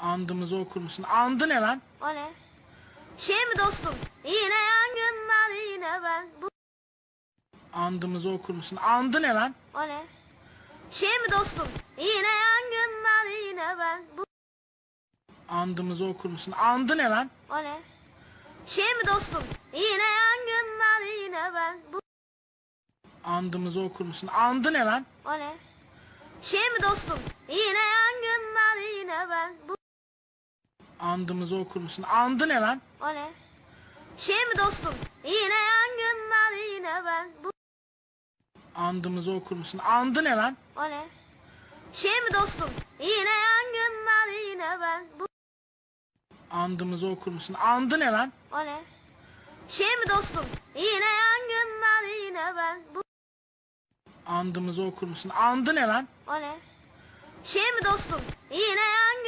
Andımızı okur musun? Andı ne lan? O ne? Şey mi dostum? Yine yangınlar yine ben. Bu Andımızı okur musun? Andı ne lan? o ne? Şey mi dostum? Yine yangınlar yine ben. Bu Andımızı okur musun? Andı ne lan? o ne? Şey mi dostum? Yine yangınlar yine ben. Bu Andımızı okur musun? Andı ne lan? o ne? Şey mi dostum? Yine yangınlar Andımızı okur musun? Andı ne lan? o ne? Şey mi dostum? Yine yangınlar yine ben. Bu Andımızı okur musun? Andı ne lan? o ne? Şey mi dostum? Yine yangınlar yine ben. Bu Andımızı okur musun? Andı ne lan? o ne? Şey mi dostum? Yine yangınlar yine ben. Bu Andımızı okur musun? Andı ne lan? o ne? Şey mi dostum? Yine yangınlar